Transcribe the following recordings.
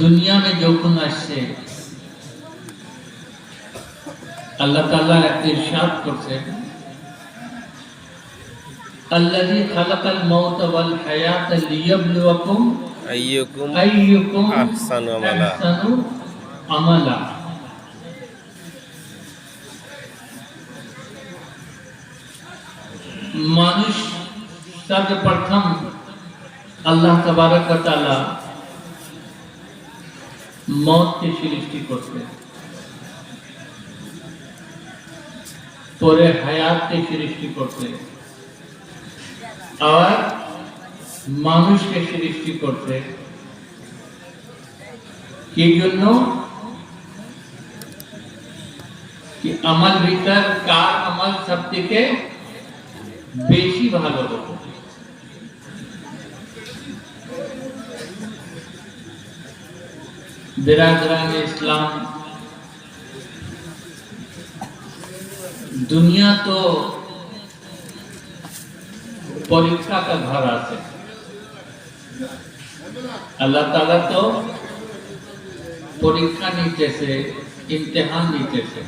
দুনিয়া মে যখন আসছে আল্লাহ তাআলা ইরশাদ করছেন الذي خلق الموت والحياة ليبلوكم আইয়ুকুম أيكم أحسن عملا। أحسن عملا মানুষ সর্বপ্রথম আল্লাহ তবারক ওয়া তাআলা মৌতকে সৃষ্টি করতে। পরে হায়াতকে সৃষ্টি করতে। আর মানুষকে সৃষ্টি করতে। কি জন্য? আমার ভিতর কার আমল সব থেকে বেশি ভালো হতো बिरादरान इस्लाम दुनिया तो পরীক্ষা का घर আছে আল্লাহ তাআলা তো পরীক্ষা নিতেছে ইমতিহান নিতেছে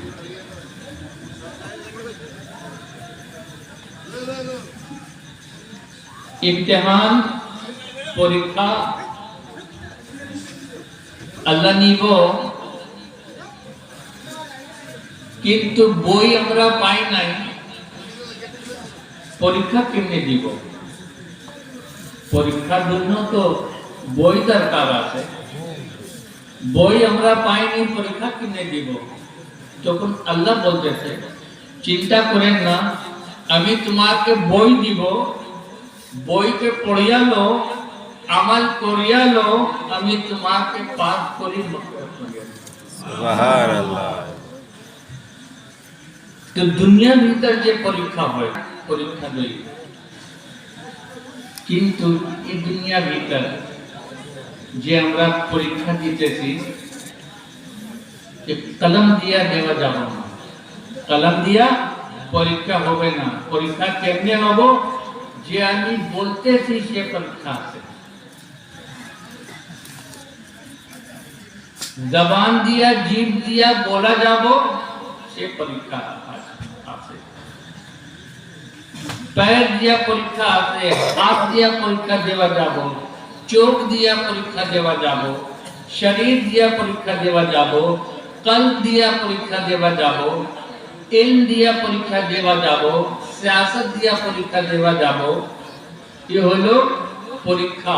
ইমতিহান পরীক্ষা আল্লাহ নিব। কিন্তু বই আমরা পাই নাই। পরীক্ষা কেমনে দিব? পরীক্ষার জন্য তো বই দরকার আছে। বই আমরা পাইনি, পরীক্ষা কেমনে দিব? তখন আল্লাহ বলতেছে, চিন্তা করেন না, আমি তোমাকে বই দিব। বইকে পড়িয়ালো আমাল করিয়ালো আমি তোমাকে পাস করি তো দুনিয়ার ভিতর যে পরীক্ষা হয় পরীক্ষা লই কিন্তু এই দুনিয়ার ভিতর যে আমরা পরীক্ষা দিতেছি কলম দিয়া দেওয়া যাব না। কলম দিয়া পরীক্ষা হবে না। পরীক্ষা কেমনে হব? যে আমি বলতেছি সে পরীক্ষা আছে। জবান দিয়া জীব দিয়া বলা যাব, সে পরীক্ষা আছে। পায়ের দিয়া পরীক্ষা আছে, হাত দিয়া পরীক্ষা দেওয়া যাব, চোখ দিয়া পরীক্ষা দেওয়া যাব, শরীর দিয়া পরীক্ষা দেওয়া যাব, কল দিয়া পরীক্ষা দেওয়া যাব ইলম দিয়া পরীক্ষা দেওয়া যাব সিয়াসত দিয়া পরীক্ষা দেওয়া যাব। এ হলো পরীক্ষা।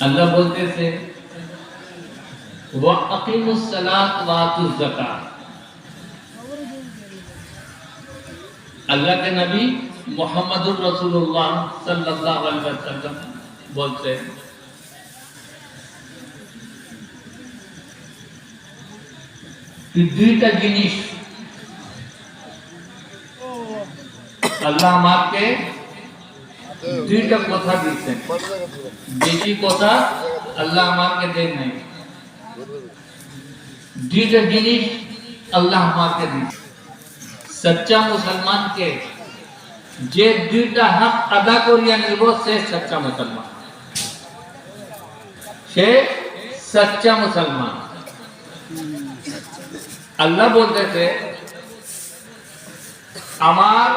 اللہ بولتے تھے، وَأَقِمُ السَّلَاةُ وَاتُ الزَّكَاةِ. اللہ کے نبی محمد الرسول اللہ صلی اللہ علیہ وسلم بولتے ہیں، کہ دیتا جنیش اللہ ہم آپ کے দুইটা কথা দিচ্ছেন বেশি কথা আল্লাহ আমাকে দেন নাই। দুইটা জিনিস আল্লাহ আমাকে দিচ্ছে সচ্চা মুসলমানকে যে দুইটা হক আদা করিয়া নিব, সে সচ্চা মুসলমান। সে সচ্চা মুসলমান। আল্লাহ বলতেছে, আমার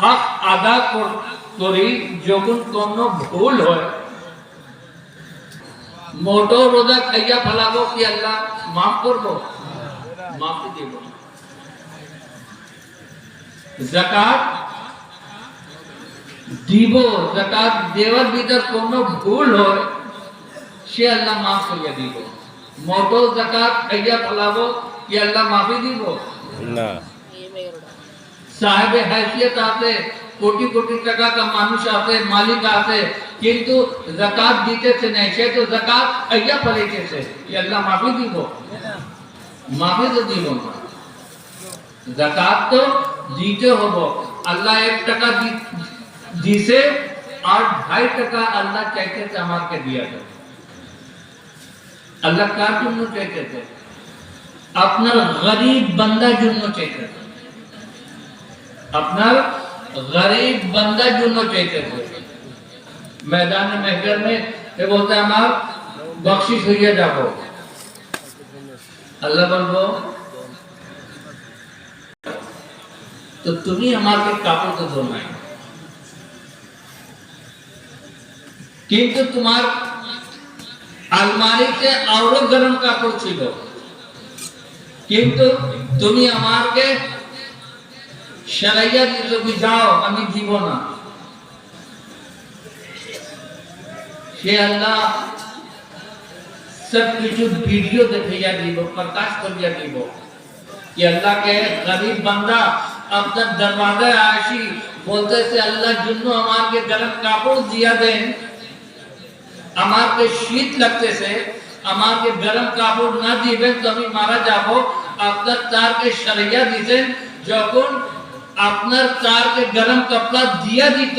হক আদা কর- যখন কোনো ভুল হয়, মোটো রোজা খাইয়া ফেলাবো কি আল্লাহ? মাফ করব? মাফি দিব। জাকাত দিব, জাকাত দেওয়ার ভিতর কোন ভুল হয়, সে আল্লাহ মাফ করিয়া দিব। মোটো জাকাত খাইয়া ফেলাবো কি আল্লাহ মাফি দিব? না। সাহেব হাইসিয়ত আছে কোটি কোটি টাকা কা মানুষ আছে মালিক আছে কিন্তু জাকাত দিতেছে না সে তো জাকাত আইয়া ফেলেছে আল্লাহ মাফি দিব মাফি তো দিব না জাকাত তো দিতে হব আল্লাহ এক টাকা দি- দিছে আর ঢাই টাকা আল্লাহ চাইতেছে আমাকে দিয়া দাও আল্লাহ কার জন্য চাইতেছে আপনার গরিব বান্দার জন্য চাইতেছে আপনার গরিব বান্দার জন্য চাইতে ময়দান মেহগর এ বলতে আমার বকশিস হইয়া যাব। আল্লাহ বলব, তো তুমি আমাকে কাপড় তো ধো কিন্তু তোমার আলমারিতে আরও গরম কাপড় ছিল। কিন্তু তুমি আমাকে সেলাইয়া দিল কি যাও আমি দিব না সে আল্লাহ सब কিছু ভিডিও দেখাইয়া দিব প্রকাশ করিয়া দিব कि अल्लाह के गरीब बंदा আপনার দরবাজায় আসি বলতেছে আল্লাহর জন্য আমাকে গরম কাপড় দিয়া দেন আমাকে শীত লাগতেছে আমাকে গরম কাপড় না দিবেন তো আমি মারা যাব আপনার তারকে সরাইয়া দিতেন যখন আপনার তারকে গরম কাপড় দিয়া দিত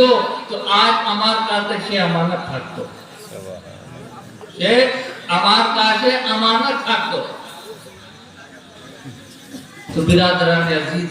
তো আজ আমার কাছে সে আমানত থাকতো সে আমার কাছে আমানত থাকতো তো বিরাদরান আজিজ